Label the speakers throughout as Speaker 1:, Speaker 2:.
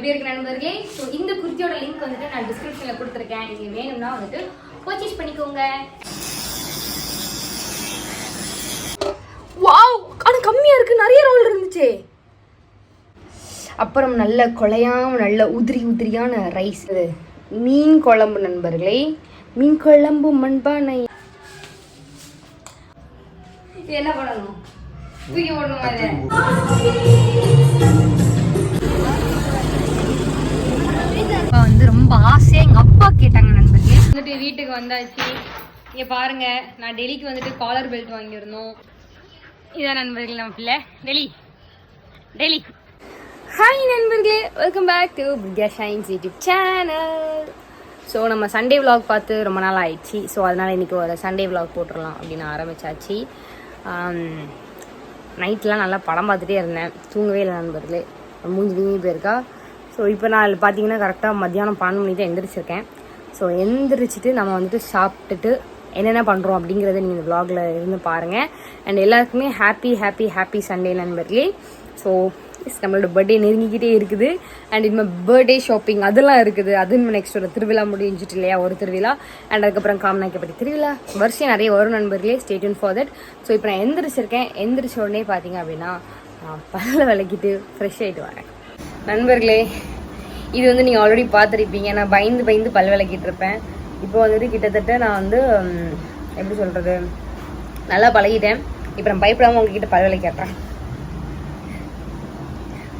Speaker 1: எப்படி இருக்கு நண்பர்களே? ஸோ இந்த குர்த்தியோட லிங்க் வந்துட்டு நான் டிஸ்கிரிப்ஷனில் கொடுத்துருக்கேன். நீங்கள் வேணும்னா வந்துட்டு பர்ச்சேஸ் பண்ணிக்கோங்க.
Speaker 2: வாவ் ஆனால் கம்மியாக இருக்குது நிறைய ரோல் இருந்துச்சே. அப்புறம் நல்ல கொலையாம நல்ல உதிரி உதிரியான ரைஸ் இது மீன் குழம்பு நண்பர்களே. மீன் குழம்பு மண்பானை. இது என்ன பண்ணணும்? தூக்கி போடணும் அப்பா வந்து ரொம்ப ஆசையாக எங்கள் அப்பா கேட்டாங்க நண்பர்களே. வந்துட்டு வீட்டுக்கு வந்தாச்சு. இங்கே பாருங்க நான் டெல்லிக்கு வந்துட்டு காலர் பெல்ட் வாங்கியிருந்தோம். இதான் நண்பர்கள் நம்ம பிள்ளை. டெல்லி. டெல்லி. ஹாய் நண்பர்களே welcome back to Priya shines YouTube channel so நம்ம சண்டே vlog பார்த்து ரொம்ப நாள் ஆயிடுச்சு. ஸோ அதனால் இன்றைக்கி ஒரு சண்டே vlog போட்டுடலாம் அப்படின்னு ஆரம்பிச்சாச்சு. நைட்லாம் நல்லா படம் பார்த்துட்டே இருந்தேன். தூங்கவே இல்லை நண்பர்களே. மூஞ்சி வீங்கி போயிருக்கா? ஸோ இப்போ நான் பார்த்தீங்கன்னா கரெக்டாக மத்தியானம் பன்னெண்டு மணி தான் எந்திரிச்சிருக்கேன். ஸோ எந்திரிச்சிட்டு நம்ம வந்துட்டு சாப்பிட்டுட்டு என்னென்ன பண்ணுறோம் அப்படிங்கிறத நீங்கள் இந்த vlogல இருந்து பாருங்கள் அண்ட் எல்லாருக்குமே ஹாப்பி ஹாப்பி ஹாப்பி சண்டே நண்பர்களே. ஸோ நம்மளோட பர்த்டே நெருங்கிக்கிட்டே இருக்குது. அண்ட் இனிமேல் பர்த்டே ஷாப்பிங் அதெல்லாம் இருக்குது. அது நெக்ஸ்ட் ஒரு திருவிழா முடிஞ்சிட்டு இல்லையா? ஒரு திருவிழா. அண்ட் அதுக்கப்புறம் காமநாய்க்கப்பட்டி திருவிழா. வருஷம் நிறைய வரும் நண்பர்களே. ஸ்டேட்யூன் ஃபார் தட் ஸோ இப்போ நான் எந்திரிச்சிருக்கேன். எந்திரிச்ச உடனே பார்த்தீங்க அப்படின்னா பல்ல விளக்கிட்டு ஃப்ரெஷ் ஆகிட்டு வரேன். நண்பர்களே இது வந்து நீங்கள் ஆல்ரெடி பார்த்துருப்பீங்க. நான் பயந்து பயந்து பல் விளக்கிட்டு இருப்பேன். இப்போ வந்துட்டு கிட்டத்தட்ட நான் வந்து எப்படி சொல்கிறது நல்லா பழகிட்டேன். இப்போ நான் பயப்படாமல் உங்ககிட்ட பல் விளக்கிடுறேன்.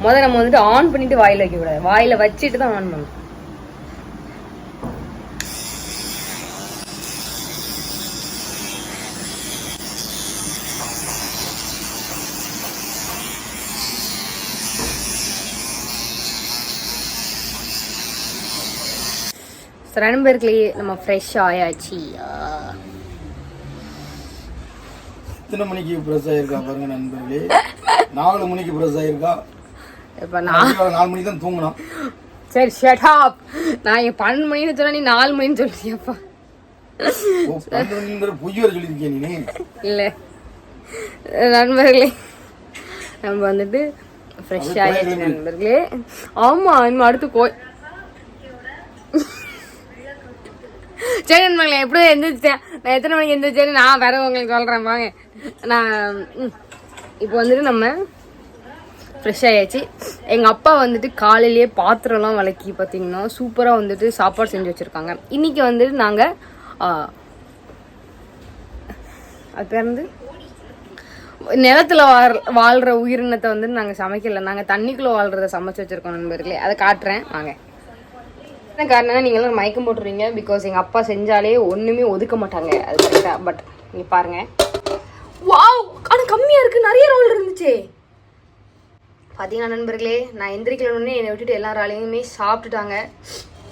Speaker 2: முதல்ல நம்ம வந்துட்டு ஆன் பண்ணிவிட்டு வாயில் வைக்கக்கூடாது. வாயில் வச்சுட்டு தான் ஆன் பண்ணணும். So, நண்பர்களே நம்ம ஃப்ரெஷ் ஆயாச்சு.
Speaker 3: எத்தனை மணிக்கு ப்ரெஸ் ஆயிருக்கா பாருங்க நண்பர்களே. நாலு மணிக்கு ப்ரெஸ் ஆயிருக்கா?
Speaker 2: இப்போ நான்
Speaker 3: நாலு மணிக்கு தான் தூங்கினான்.
Speaker 2: சரி ஷட் அப் நான் என் பன்னெண்டு மணின்னு சொன்னா நீ நாலு மணின்னு
Speaker 3: நீ
Speaker 2: இல்லை. நண்பர்களே நம்ம வந்துட்டு ஃப்ரெஷ் ஆகிடுச்சு நண்பர்களே. ஆமாம் இன்னும் அடுத்து கோய் சரி நண்பர்களே எப்படி எழுந்திரிச்சேன் நான் எத்தனை மணிக்கு எந்திரிச்சேன்னு நான் வேற உங்களுக்கு சொல்கிறேன் வாங்க. நான் இப்போ வந்துட்டு நம்ம ஃப்ரெஷ் ஆகியாச்சு எங்கள் அப்பா வந்துட்டு காலையிலேயே பாத்திரம்லாம் விளக்கி பார்த்தீங்கன்னா சூப்பராக வந்துட்டு சாப்பாடு செஞ்சு வச்சுருக்காங்க. இன்றைக்கி வந்துட்டு நாங்கள் அது பேர் நிலத்துல வாழ் வாழ்கிற உயிரினத்தை வந்துட்டு நாங்கள் சமைக்கல. நாங்கள் தண்ணிக்குள்ளே வாழ்கிறத சமைச்சு வச்சுருக்கோம் நண்பர்களே. அதை காட்டுறேன். வாங்க. காரணம்னா நீங்களும் மயக்கம் போட்டுருவீங்க. பிகாஸ் எங்கள் அப்பா செஞ்சாலே ஒன்றுமே ஒதுக்க மாட்டாங்க. அது கரெக்டாக பட் நீங்கள் பாருங்க. வாவ் ஆனால் கம்மியாக இருக்குது நிறைய ரோல் இருந்துச்சே. பார்த்தீங்கன்னா நண்பர்களே? நான் எந்திரிக்கலன்னு என்னை விட்டுட்டு எல்லா ராலையுமே சாப்பிட்டுட்டாங்க.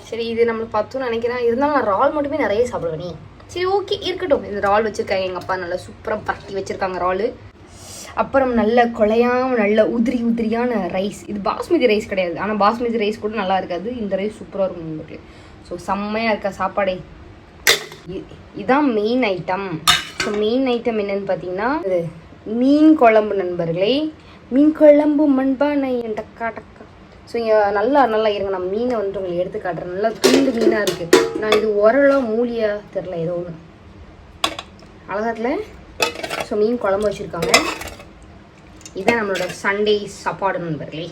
Speaker 2: சரி இது நம்மளுக்கு பத்தும்னு நினைக்கிறேன். இருந்தாலும் நான் ரால் மட்டுமே நிறைய சாப்பிடுவேன். நீ சரி ஓகே இருக்கட்டும். இந்த ரால் வச்சுருக்காங்க எங்கள் அப்பா. நல்லா சூப்பராக பரட்டி வச்சுருக்காங்க ராலு. அப்புறம் நல்ல கொலையாம நல்ல உதிரி உதிரியான ரைஸ் இது பாஸ்மதி ரைஸ் கிடையாது. ஆனால் பாஸ்மதி ரைஸ் கூட நல்லா இருக்காது. இந்த ரைஸ் சூப்பராக இருக்கும் உங்களுக்கு. ஸோ செம்மையாக இருக்கா சாப்பாடே. இதுதான் main item so main item என்னன்னு பார்த்தீங்கன்னா மீன் குழம்பு நண்பர்களே. மீன் குழம்பு மண்பானை டக்கா டக்கா ஸோ இங்கே நல்லா நல்லா இருங்க. நான் மீனை வந்துட்டு உங்களுக்கு எடுத்து காட்டுறேன். நல்லா துண்டு மீனாக இருக்குது நான் இது உரலா மூலியா தெரில ஏதோ ஒன்று அழகத்தில் ஸோ மீன் குழம்பு வச்சுருக்காங்க. இதுதான் நம்மளோட சண்டே சாப்பாடு நண்பர்களே.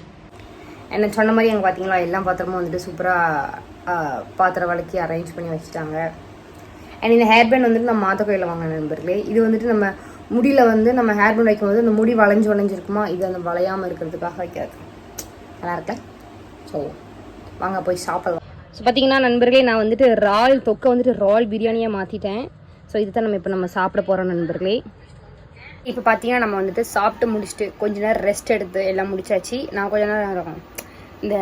Speaker 2: என்ன சொன்ன மாதிரி அங்கே பார்த்தீங்களா எல்லா பாத்திரமும் வந்துட்டு சூப்பராக பாத்திரம் வளர்க்கி அரேஞ்ச் பண்ணி வச்சுட்டாங்க. அண்ட் இந்த ஹேர் பேண்ட் வந்துட்டு நம்ம மாத்த கோயிலில் வாங்க நண்பர்களே இது வந்துட்டு நம்ம முடியில் வந்து நம்ம ஹேர் பேண்ட் வைக்கும்போது அந்த முடி வளைஞ்சு வளைஞ்சிருக்குமா? இது அந்த வளையாமல் இருக்கிறதுக்காக வைக்கிறது. நல்லா இருக்கேன் ஸோ வாங்க போய் சாப்பிடலாம். ஸோ பார்த்தீங்கன்னா நண்பர்களே நான் வந்துட்டு ரால் தொக்கை வந்துட்டு ரால் பிரியாணியாக மாற்றிட்டேன் ஸோ இதுதான் நம்ம இப்போ நம்ம சாப்பிட போகிறோம் நண்பர்களே. இப்போ பார்த்தீங்கன்னா நம்ம வந்துட்டு சாப்பிட்டு முடிச்சுட்டு கொஞ்ச நேரம் ரெஸ்ட் எடுத்து எல்லாம் முடிச்சாச்சு. நான் கொஞ்ச நேரம் இந்த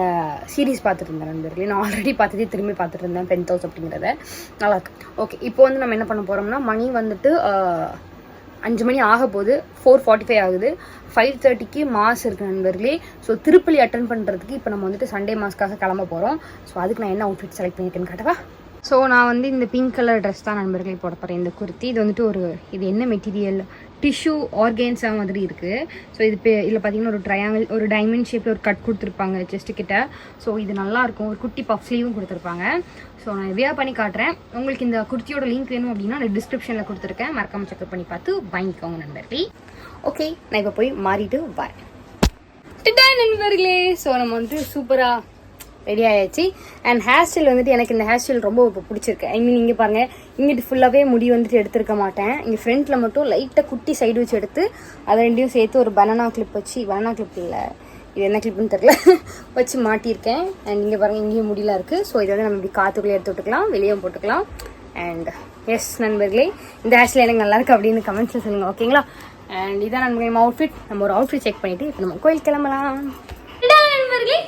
Speaker 2: சீரிஸ் பார்த்துட்டு இருந்தேன் நண்பர்களே. நான் ஆல்ரெடி பார்த்துட்டு திரும்பி பார்த்துட்டு இருந்தேன். பென் ஹவுஸ் அப்படிங்கிறத. நல்லா இருக்கு. ஓகே இப்போ வந்து நம்ம என்ன பண்ண போகிறோம்னா மணி வந்துட்டு அஞ்சு மணி ஆக போகுது. ஃபோர் ஃபார்ட்டி ஃபைவ் ஆகுது. ஃபைவ் தேர்ட்டிக்கு மாஸ் இருக்குது நண்பர்களே. ஸோ திருப்பலி அட்டன் பண்ணுறதுக்கு இப்போ நம்ம வந்துட்டு சண்டே மாஸ்க்காக கிளம்ப போகிறோம் ஸோ அதுக்கு நான் என்ன அவுட்ஃபிட் செலக்ட் பண்ணியிருக்கேன்னு காட்டவா? ஸோ நான் வந்து இந்த பிங்க் கலர் ட்ரெஸ் தான் நண்பர்களே போட போகிறேன் இந்த குர்த்தி இது வந்துட்டு ஒரு இது என்ன மெட்டீரியல் டிஷ்யூ ஆர்கேன்ஸா மாதிரி இருக்குது ஸோ இது பே இதில் பார்த்தீங்கன்னா ஒரு ட்ரையாங்கிள் ஒரு டைமண்ட் ஷேப்பில் ஒரு கட் கொடுத்துருப்பாங்க செஸ்ட் கிட்ட. ஸோ இது நல்லாயிருக்கும் ஒரு குட்டி பஃப் ஸ்லீவும் கொடுத்துருப்பாங்க. ஸோ நான் வியா பண்ணி காட்டுறேன். உங்களுக்கு இந்த குர்த்தியோட லிங்க் வேணும் அப்படின்னா நான் டிஸ்கிரிப்ஷனில் கொடுத்துருக்கேன். மறக்காம செக் பண்ணி பார்த்து வாங்கிக்கோங்க நண்பர்களே. ஓகே நான் இப்போ போய் மாறிட்டு வரேன். டிட்டா நண்பர்களே. ஸோ நம்ம வந்து சூப்பராக ரெடி ஆயாச்சு. அண்ட் ஹேர் ஸ்டைல் வந்துட்டு எனக்கு இந்த ஹேர் ஸ்டைல் ரொம்ப இப்போ பிடிச்சிருக்கு. ஐ மீன் இங்கே பாருங்கள் இங்கிட்டு ஃபுல்லாகவே முடி வந்துட்டு எடுத்திருக்க மாட்டேன். இங்கே ஃப்ரண்ட்டில் மட்டும் லைட்டாக குட்டி சைடு வச்சு எடுத்து அதை ரெண்டையும் சேர்த்து ஒரு பனானா கிளிப் வச்சு பனானா கிளிப் இல்லை இது என்ன கிளிப்னு தெரில வச்சு மாட்டியிருக்கேன். அண்ட் இங்கே பாருங்கள் இங்கேயும் முடியலாம் இருக்குது ஸோ இதை வந்து நம்ம இப்படி காற்றுக்குள்ளே எடுத்து விட்டுக்கலாம். வெளியே போட்டுக்கலாம். அண்ட் எஸ் நண்பர்களே இந்த ஹேர் ஸ்டைல் எனக்கு நல்லாயிருக்கு அப்படின்னு கமெண்ட்ஸில் சொல்லுங்கள் ஓகேங்களா அண்ட் இதான் நண்பர்களே நம்ம அவுட்ஃபிட் நம்ம ஒரு அவுட்ஃபிட் செக் பண்ணிவிட்டு இப்போ நம்ம கோயில் கிளம்பலாம்.
Speaker 1: நண்பர்களே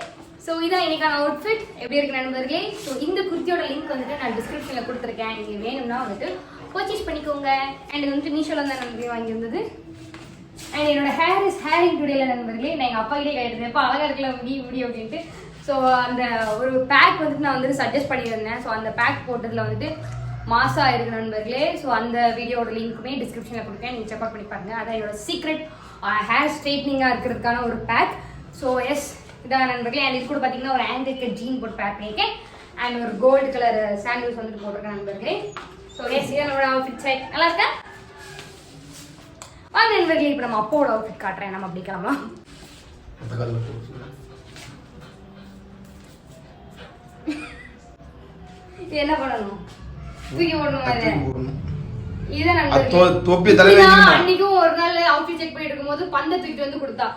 Speaker 1: ஸோ இதான் இன்னைக்கான அவுட்ஃபிட் எப்படி இருக்கு நண்பர்களே? ஸோ இந்த குர்த்தியோட லிங்க் வந்துட்டு நான் டிஸ்கிரிப்ஷனில் கொடுத்துருக்கேன். நீங்கள் வேணும்னா வந்துட்டு பர்ச்சேஸ் பண்ணிக்கோங்க. அண்ட் இது வந்துட்டு மீஷோவில் தான் நண்பர்களே வாங்கியிருந்தது அண்ட் என்னோட ஹேர் இஸ் ஹேரிங் டுடேல நண்பர்களே. நான் எங்கள் அப்பா கிட்டே கேட்டிருந்தேன் இப்போ அழகாக இருக்கல முடி முடி அப்படின்ட்டு. ஸோ அந்த ஒரு பேக் வந்துட்டு நான் வந்துட்டு சஜஸ்ட் பண்ணியிருந்தேன். ஸோ அந்த பேக் போட்டதில் வந்துட்டு மாசா இருக்கு நண்பர்களே. ஸோ அந்த வீடியோட லிங்க்குமே டிஸ்கிரிப்ஷனில் கொடுக்கேன் நீங்கள் செக் அவுட் பண்ணி பாருங்க. அதான் என்னோட சீக்ரெட் ஹேர் ஸ்ட்ரைட்னிங்காக இருக்கிறதுக்கான ஒரு பேக் ஸோ எஸ் இதான் நண்பர்களே அண்ட் இது கூட பார்த்தீங்கன்னா ஒரு ஆங்கிள் ஜீன் போட்டு பேக் பண்ணியிருக்கேன். அண்ட் ஒரு கோல்டு கலர் சாண்டில்ஸ் வந்துட்டு போட்டிருக்கேன் நண்பர்களே. ஸோ எஸ் இதான் என்னோட அவுட்ஃபிட் சைட் நல்லா இருக்கா? வாங்க நண்பர்களே இப்போ நம்ம அப்போட அவுட்ஃபிட் காட்டுறேன். நம்ம அப்படி கிளம்பலாம். என்ன பண்ணணும்? தூக்கி போடணுமா இதை? நண்பர்களே? அன்னைக்கும் ஒரு நாள் அவுட்ஃபிட் செக் பண்ணிட்டு இருக்கும்போது பந்தை தூக்கிட்டு வந்து கொடுத்தா.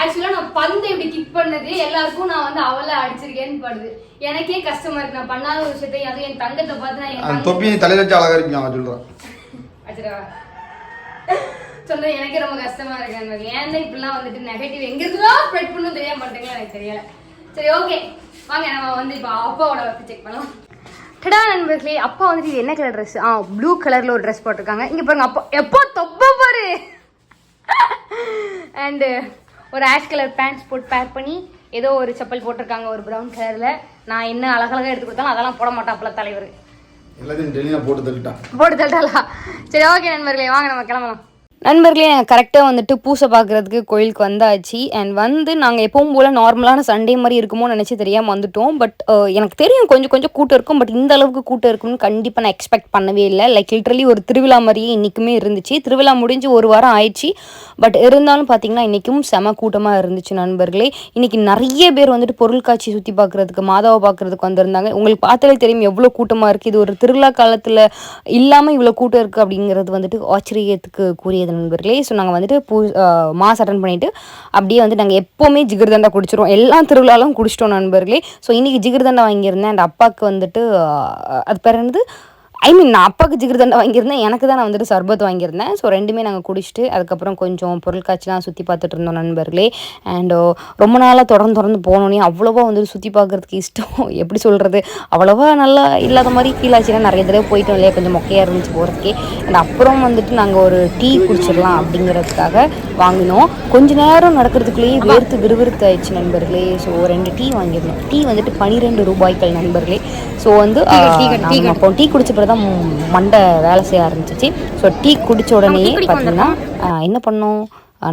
Speaker 1: ஆக்சுவலா நான் பந்தை இப்படி கிக் பண்ணது எல்லாருக்கும் நான் வந்து அவளை அடிச்சிருக்கேன்னு படுது. எனக்கே கஷ்டமா இருக்கு. நான் பண்ணாத ஒரு விஷயத்தை அதுவும் என் தங்கத்தை பார்த்து நான் என்
Speaker 3: தொப்பி தலையில வச்சு அழகா இருப்பீங்க அவன் சொல்றான்.
Speaker 1: அச்சடா. சொல்றது எனக்கே ரொம்ப கஷ்டமா இருக்கு நண்பர்களே. ஏன் தான் இப்படிலாம் வந்துட்டு நெகட்டிவ் எங்க இருக்குதோ ஸ்ப்ரெட் பண்ணணும் தெரிய மாட்டேங்குது எனக்கு தெரியல. சரி ஓகே வாங்க நம்ம வந்து இப்போ அப்பாவோட செக் பண்ணலாம்.
Speaker 2: டடா நண்பர்களே அப்பா வந்துட்டு இது என்ன கலர் ட்ரெஸ் ஆ ப்ளூ கலரில் ஒரு ட்ரெஸ் போட்டிருக்காங்க. இங்கே பாருங்க அப்பா எப்போ தொப்ப பாரு. அண்டு ஒரு ஆஷ் கலர் பேண்ட்ஸ் போட்டு பேர் பண்ணி ஏதோ ஒரு செப்பல் போட்டிருக்காங்க ஒரு ப்ரௌன் கலரில் நான் என்ன அழகழகாக எடுத்து கொடுத்தாலும் அதெல்லாம் போட மாட்டேன் அப்பல தலைவர்.
Speaker 3: எல்லாத்தையும் போட்டு தள்ளிட்டான்.
Speaker 2: போட்டு தட்டாலா சரி ஓகே நண்பர்களே வாங்க நம்ம கிளம்பலாம். நண்பர்களே நாங்கள் கரெக்டாக வந்துட்டு பூசை பார்க்குறதுக்கு கோயிலுக்கு வந்தாச்சு. அண்ட் வந்து நாங்கள் எப்பவும் போல் நார்மலான சண்டே மாதிரி இருக்குமோ நினச்சி தெரியாமல் வந்துட்டோம். பட் எனக்கு தெரியும் கொஞ்சம் கொஞ்சம் கூட்டம் இருக்கும். பட் இந்த அளவுக்கு கூட்டம் இருக்கும்னு கண்டிப்பாக நான் எக்ஸ்பெக்ட் பண்ணவே இல்லை. லைக் லிட்ரலி ஒரு திருவிழா மாதிரியே இன்றைக்குமே இருந்துச்சு. திருவிழா முடிஞ்சு ஒரு வாரம் ஆயிடுச்சு. பட் இருந்தாலும் பார்த்தீங்கன்னா இன்றைக்கும் செம கூட்டமாக இருந்துச்சு நண்பர்களே. இன்றைக்கி நிறைய பேர் வந்துட்டு பொருள் காட்சி சுற்றி பார்க்குறதுக்கு மாதாவை பார்க்குறதுக்கு வந்திருந்தாங்க. உங்களுக்கு பார்த்தாலே தெரியும் எவ்வளோ கூட்டமாக இருக்குது இது ஒரு திருவிழா காலத்தில் இல்லாமல் இவ்வளோ கூட்டம் இருக்குது அப்படிங்கிறது வந்துட்டு ஆச்சரியத்துக்கு கூறியது நண்பர்களே ஸோ நாங்கள் வந்துட்டு பூ மாஸ் அட்டன் பண்ணிவிட்டு அப்படியே வந்து நாங்கள் எப்போவுமே ஜிகிர்தண்டா குடிச்சிடுவோம் எல்லா திருவிழாலும் குடிச்சிட்டோம் நண்பர்களே. ஸோ இன்றைக்கி ஜிகிர்தண்டா வாங்கியிருந்தேன். அண்ட் அப்பாவுக்கு வந்துட்டு அது பேர் என்னது? ஐ மீன் நான் அப்பாவுக்கு ஜிகிர்தண்டா வாங்கியிருந்தேன். எனக்கு தான் நான் வந்துட்டு சர்பத் வாங்கியிருந்தேன். ஸோ ரெண்டுமே நாங்கள் குடிச்சிட்டு அதுக்கப்புறம் கொஞ்சம் பொருட்காட்சிலாம் சுற்றி பார்த்துட்டு இருந்தோம் நண்பர்களே. அண்ட் ரொம்ப நாளாக தொடர்ந்து தொடர்ந்து போனோன்னே அவ்வளோவா வந்துட்டு சுற்றி பார்க்குறதுக்கு இஷ்டம். எப்படி சொல்கிறது அவ்வளோவா நல்லா இல்லாத மாதிரி ஃபீல் ஆச்சுன்னா நிறைய தடவை போயிட்டோம் இல்லையா? கொஞ்சம் மொக்கையாக இருந்துச்சு போகிறதுக்கே அண்ட் அப்புறம் வந்துட்டு நாங்கள் ஒரு டீ குடிச்சிடலாம் அப்படிங்கிறதுக்காக வாங்கினோம். கொஞ்ச நேரம் நடக்கிறதுக்குள்ளேயே வேர்த்து விறுவிறுத்து ஆயிடுச்சு நண்பர்களே. ஸோ ரெண்டு டீ வாங்கியிருந்தோம். டீ வந்துட்டு பன்னிரெண்டு ரூபாய்கள் நண்பர்களே. ஸோ வந்து அப்போ டீ குடிச்ச பிறகு தான் மண்டை வேலை செய்ய ஆரம்பிச்சிச்சு. ஸோ டீ குடிச்ச உடனே பார்த்தீங்கன்னா என்ன பண்ணோம்?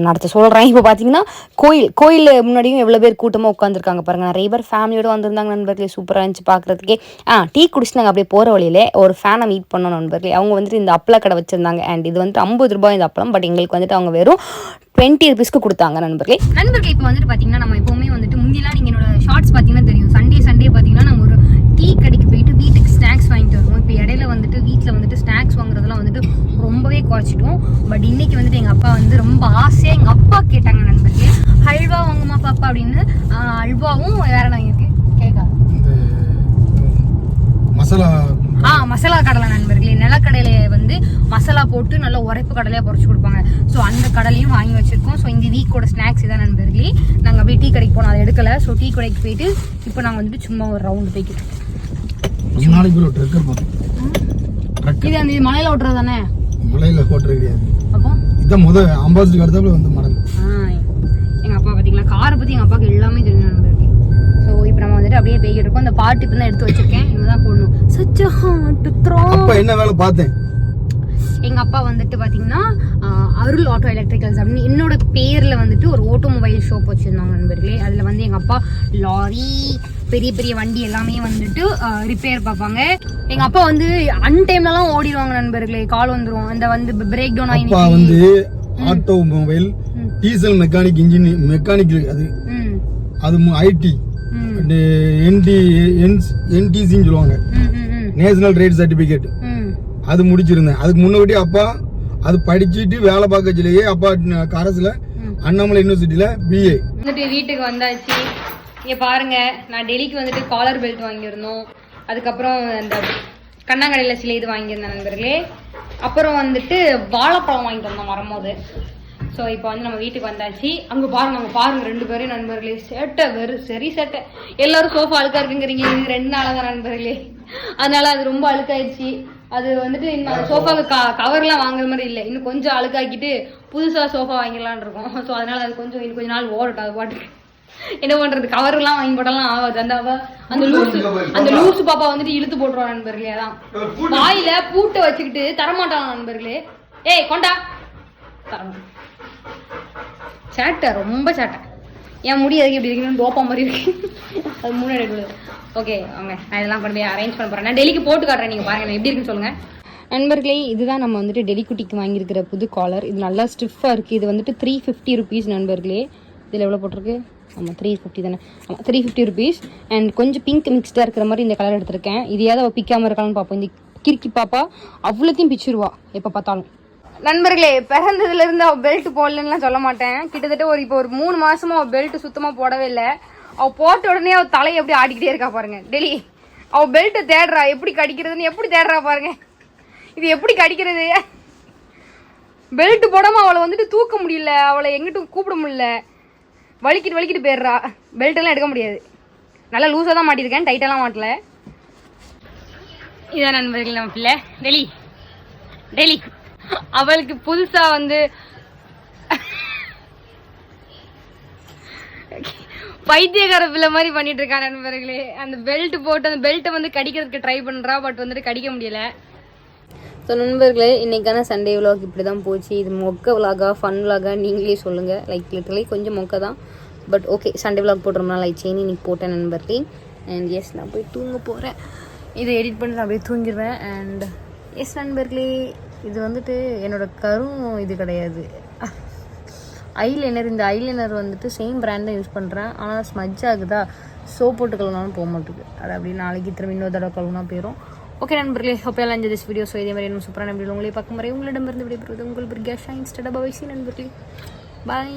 Speaker 2: அடுத்து சொல்கிறேன் இப்போ பார்த்தீங்கன்னா கோயில் கோயில் முன்னாடியும் எவ்வளோ பேர் கூட்டமாக உட்காந்துருக்காங்க பாருங்க. நிறைய பேர் ஃபேமிலியோட வந்திருந்தாங்க நண்பர்களே சூப்பராக இருந்துச்சு பார்க்குறதுக்கே ஆ டீ குடிச்சு நாங்கள் அப்படியே போகிற வழியிலே ஒரு ஃபேனை மீட் பண்ணோம் நண்பர்களே. அவங்க வந்துட்டு இந்த அப்பள கடை வச்சுருந்தாங்க. அண்ட் இது வந்துட்டு ஐம்பது ரூபாய் இந்த அப்பளம். பட் எங்களுக்கு வந்துட்டு அவங்க வெறும் டுவெண்ட்டி ருபீஸ்க்கு கொடுத்தாங்க நண்பர்களே. நண்பர்களே இப்போ வந்துட்டு பார்த்தீங்கன்னா நம்ம எப்போவுமே வந்துட்டு முந்திலாம் நீங்கள் என்னோட ஷார்ட்ஸ் பார்த்தீங்கன்னா தெரியும். சண்டே சண்டே பார்த்தீங்கன்னா நம்ம ஒரு டீ கடைக்கு போயிட்டு வீட்டுக்கு ஸ்நாக்ஸ் வாங்கிட்டு வருவோம். இப்போ இடையில வந்துட்டு வீட்டில் வந்துட்டு ஸ்நாக்ஸ் வாங்குறதெல்லாம் வந்துட்டு ரொம்பவே குறைச்சிட்டோம். பட் இன்னைக்கு வந்துட்டு எங்கள் அப்பா வந்து ரொம்ப ஆசையாக எங்கள் அப்பா கேட்டாங்க நண்பர்களே. ஹல்வா வாங்குமா பாப்பா அப்படின்னு அல்வாவும் வேற என்ன வாங்கியிருக்கு? கேக்கா.
Speaker 3: இந்த மசாலா
Speaker 2: ஆ மசாலா கடலை நண்பர்களே. நிலக்கடலையை வந்து மசாலா போட்டு நல்லா உரைப்பு கடலையாக பொரிச்சு கொடுப்பாங்க. ஸோ அந்த கடலையும் வாங்கி வச்சிருக்கோம். ஸோ இந்த வீக்கோட ஸ்நாக்ஸ் இதான் நண்பர்களே. நாங்கள் அப்படியே டீ கடைக்கு போனோம். அதை எடுக்கல. ஸோ டீ கடைக்கு போயிட்டு இப்போ நாங்கள் வந்துட்டு சும்மா ஒரு ரவுண்டு போய்க்கிட்டு
Speaker 3: ரொம்ப நாளைக்கு ஒரு ட்ரக்கர் பார்த்தோம் ட்ரக்.
Speaker 2: இது அந்த மலையில ஓட்டுறது தானே
Speaker 3: மலையில ஓட்டுறது கிடையாது.
Speaker 2: அப்போ?
Speaker 3: இதான் முத அம்பாசிடர் அடுத்தாப்புல வந்து மடங்கு
Speaker 2: எங்க அப்பா பாத்தீங்களா? காரை பத்தி எங்க அப்பாவுக்கு எல்லாமே தெரியும் நண்பர்களே ஸோ இப்போ நம்ம வந்துட்டு அப்படியே போய்கிட்டு இருக்கோம். அந்த பாட்டு இப்போ தான் எடுத்து வச்சிருக்கேன். இவங்க தான் போடணும் சச் ஹார்ட் த்ரோ
Speaker 3: அப்ப என்ன வேலை பார்த்தேன்?
Speaker 2: எங்கள் அப்பா வந்துட்டு பார்த்தீங்கன்னா அருள் ஆட்டோ எலக்ட்ரிக்கல்ஸ் அப்படின்னு என்னோட பேரில் வந்துட்டு ஒரு ஆட்டோமொபைல் ஷாப் வச்சுருந்தாங்க நண்பர்களே. அதில் வந்து எங்கள் அப்பா லாரி பெரிய பெரிய வண்டி எல்லாமே வந்துட்டு ரிப்பேர் பார்ப்பாங்க. எங்கள் அப்பா வந்து அன்டைம்லலாம் ஓடிடுவாங்க நண்பர்களே. கால் வந்துடும் அந்த வந்து பிரேக் டவுன்
Speaker 3: அப்பா
Speaker 2: ஆகி
Speaker 3: வந்து automobile diesel mechanic engine mechanic அது. அது ஐடி என்டி என்டிசின்னு சொல்லுவாங்க. நேஷனல் ட்ரேட் சர்டிபிகேட் அது முடிச்சிருந்தேன். அதுக்கு முன்னாடி அப்பா அது படிச்சுட்டு வேலை பார்க்கச்சிலேயே அப்பா அரசுல அண்ணாமலை யூனிவர்சிட்டியில பிஏ
Speaker 2: வந்துட்டு வீட்டுக்கு வந்தாச்சு. இங்க பாருங்க நான் டெல்லிக்கு வந்துட்டு காலர் பெல்ட் வாங்கியிருந்தோம். அதுக்கப்புறம் அந்த கண்ணாங்கடையில் சில இது வாங்கியிருந்தேன் நண்பர்களே. அப்புறம் வந்துட்டு வாழைப்பழம் வாங்கிட்டு வந்தோம் வரும்போது. ஸோ இப்போ வந்து நம்ம வீட்டுக்கு வந்தாச்சு. அங்கே பாருங்க அங்கே பாருங்க ரெண்டு பேரும் நண்பர்களே. சேட்டை வெறும் சரி சேட்டை. எல்லாரும் சோஃபா அழுக்கா இருக்குங்கிறீங்க. இது ரெண்டு நாளாக தான் நண்பர்களே. அதனால அது ரொம்ப அழுக்காயிடுச்சு. அது வந்துட்டு இன்னும் அந்த சோஃபாவுக்கு க கவர்லாம் வாங்குற மாதிரி இல்லை. இன்னும் கொஞ்சம் அழுக்காக்கிட்டு புதுசாக சோஃபா வாங்கிடலாம்னு இருக்கோம். ஸோ அதனால அது கொஞ்சம் இன்னும் கொஞ்ச நாள் ஓடட்டும் அது பாட்டுக்கு. என்ன பண்றது? கவர்லாம் வாங்கி போட்டாலாம் ஆகாது. அந்த அவ அந்த லூசு அந்த லூசு பாப்பா வந்துட்டு இழுத்து போட்டுருவா நண்பர்களே அதான். வாயில பூட்டை வச்சுக்கிட்டு தரமாட்டாங்க நண்பர்களே. ஏய் கொண்டா. தரணும் சேட்டை ரொம்ப சேட்டை. என் முடி அதுக்கு எப்படி இருக்குன்னு தோப்பா மாதிரி இருக்கு. அது முன்னாடி ஓகே அவங்க நான் இதெல்லாம் கொண்டு போய் அரேஞ்ச் பண்ண போறேன். நான் டெல்லிக்கு போட்டு காட்டுறேன். நீங்க பாருங்க நான் எப்படி இருக்குன்னு சொல்லுங்க. நண்பர்களே இதுதான் நம்ம வந்துட்டு டெல்லி குட்டிக்கு வாங்கியிருக்கிற புது காலர் இது நல்லா ஸ்டிஃபாக இருக்குது இது வந்துட்டு த்ரீ ஃபிஃப்டி ருபீஸ் நண்பர்களே. இதில் எவ்வளோ போட்டிருக்கு? ஆமாம் த்ரீ ஃபிஃப்டி தானே. ஆமாம் த்ரீ ஃபிஃப்டி ருபீஸ் அண்ட் கொஞ்சம் பிங்க் மிக்ஸ்டாக இருக்கிற மாதிரி இந்த கலர் எடுத்திருக்கேன். இதையாவது அவள் பிக்காமல் இருக்கலாம்னு பார்ப்போம். இந்த கிறுக்கி பாப்பா அவ்வளோத்தையும் பிச்சிருவா எப்போ பார்த்தாலும். நண்பர்களே பிறந்ததுல இருந்து அவ பெல்ட் போடலன்னுலாம் சொல்ல மாட்டேன். கிட்டத்தட்ட ஒரு இப்போ ஒரு மூணு மாசமா அவ பெல்ட் சுத்தமா போடவே இல்லை. அவ போட்ட உடனே அவ தலையை எப்படி ஆடிக்கிட்டே இருக்கா பாருங்க. டெலி அவ பெல்ட்டை தேடுறா எப்படி கடிக்கிறதுன்னு எப்படி தேடுறா பாருங்க. இது எப்படி கடிக்கிறது? பெல்ட் போடாமல் அவளை வந்துட்டு தூக்க முடியல அவளை எங்கிட்டும் கூப்பிட முடியல. வலிக்கிட்டு வலிக்கிட்டு போயிடுறா. பெல்ட்டெல்லாம் எடுக்க முடியாது. நல்லா லூஸாக தான் மாட்டியிருக்கேன் டைட்டெல்லாம் மாட்டல. இதான் நண்பர்கள் நம்ம பிள்ளை. டெலி டெலி அவளுக்கு புதுசாக வந்து பைத்தியக்கார பிள்ளை மாதிரி பண்ணிட்டு இருக்கா நண்பர்களே. அந்த பெல்ட் போட்டு அந்த பெல்ட்டை வந்து கடிக்கிறதுக்கு ட்ரை பண்றா பட் வந்துட்டு கடிக்க முடியல. ஸோ நண்பர்களே இன்றைக்கான சண்டே விலாக் இப்படி தான் போச்சு. இது மொக்க விலாகா ஃபன் விலாகா நீங்களே சொல்லுங்கள் லைக் லிட்டரலி கொஞ்சம் மொக்க தான். பட் ஓகே சண்டே விலாக் போட்டுருமா லைக் செயின் இன்னைக்கு போட்டேன் நண்பர்களே. அண்ட் எஸ் நான் போய் தூங்க போகிறேன் இதை எடிட் பண்ணி நான் அப்படியே தூங்கிடுவேன் அண்ட் எஸ் நண்பர்களே இது வந்துட்டு என்னோடய கரும் இது கிடையாது. ஐலைனர் இந்த ஐலைனர் வந்துட்டு சேம் பிராண்ட் தான் யூஸ் பண்ணுறேன் ஆனால் ஸ்மஜ் ஆகுதா? சோப் போட்டு கழுவினாலும் போக மாட்டேங்குது அது அப்படியே நாளைக்கு திரும்ப இன்னொரு தடவை கழுவுனா போயிடும் ஓகே நண்பர்களே ஹோப் எல்லாம் இந்த வீடியோ ஸோ இதே மாதிரி இன்னும் சூப்பரான வீடியோ உங்களே பார்க்கும் முறை உங்களிடமிருந்து விடைபெறுவது உங்கள் பிரிகேஷா இன்ஸ்டா பைசி நண்பர்களே. பாய்